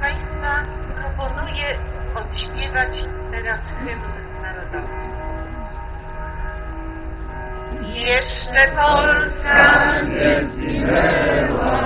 Państwa proponuję odśpiewać teraz hymn narodowy. Jeszcze Polska nie zginęła,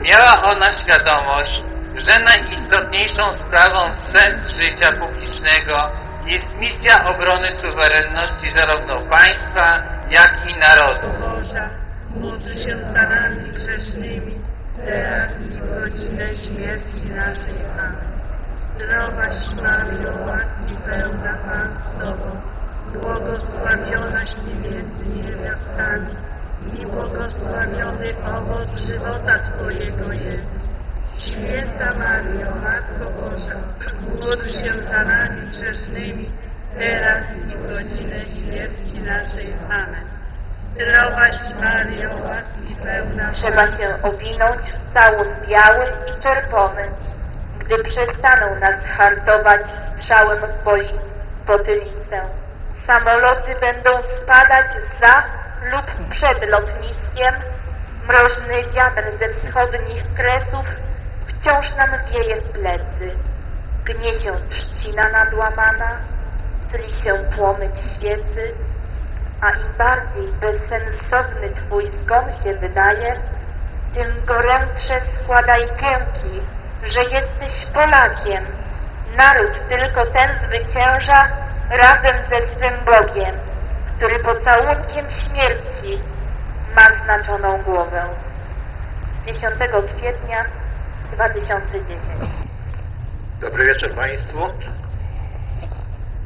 Miała ona świadomość, że najistotniejszą sprawą sens życia publicznego jest misja obrony suwerenności zarówno państwa, jak i narodu. Boża, módl się za nami grzesznymi, teraz i w godzinę śmierci naszej. Amen. Zdrowaś Maryjo, łaski pełna Pan z Tobą, błogosławionaś Ty między niewiastami i błogosławiony owoc żywota Twojego jest. Święta Maryjo, Matko Boża, módl się za nami grzesznymi, teraz i w godzinę śmierci naszej. Amen. Zdrowaś Maryjo, łaski pełna Trzeba się owinąć w całun biały i czerwony, gdy przestaną nas hartować strzałem w potylicę. Samoloty będą spadać za lub przed lotniskiem, mroźny wiatr ze wschodnich kresów wciąż nam wieje w plecy. Gnie się trzcina nadłamana, tli się płomyk świecy, a im bardziej bezsensowny twój zgon się wydaje, tym gorętsze składaj kęki, że jesteś Polakiem. Naród tylko ten zwycięża razem ze swym Bogiem, który pocałunkiem śmierci ma znaczoną głowę. 10 kwietnia 2010 Dobry wieczór Państwu.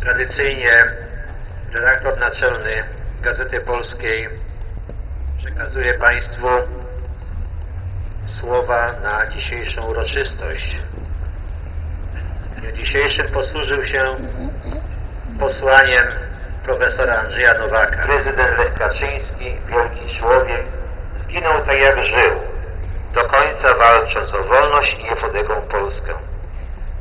Tradycyjnie redaktor naczelny Gazety Polskiej przekazuje Państwu słowa na dzisiejszą uroczystość. Dniu dzisiejszym posłużył się posłaniem profesora Andrzeja Nowaka. Prezydent Lech Kaczyński, wielki człowiek, zginął tak jak żył, do końca walcząc o wolność i niepodległą Polskę.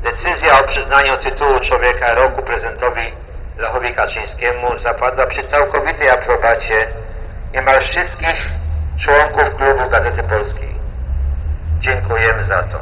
Decyzja o przyznaniu tytułu Człowieka Roku prezydentowi Lechowi Kaczyńskiemu zapadła przy całkowitej aprobacie niemal wszystkich członków klubu Gazety Polskiej. Dziękujemy za to.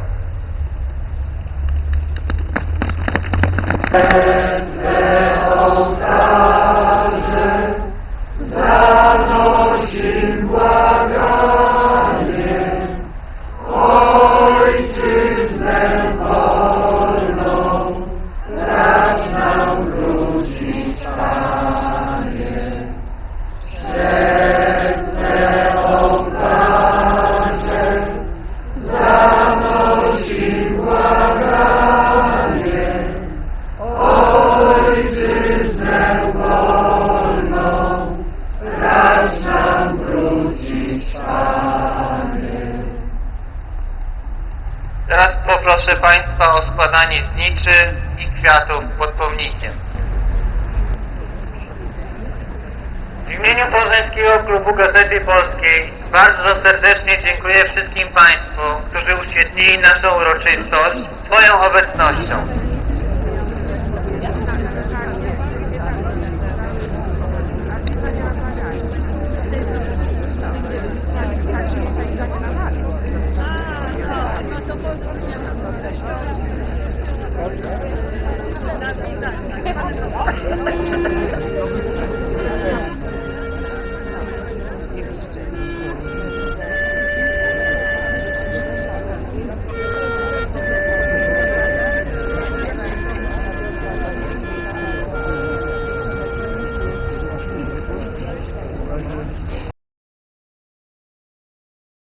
Teraz poproszę Państwa o składanie zniczy i kwiatów pod pomnikiem. W imieniu Poznańskiego Klubu Gazety Polskiej bardzo serdecznie dziękuję wszystkim Państwu, którzy uświetnili naszą uroczystość swoją obecnością.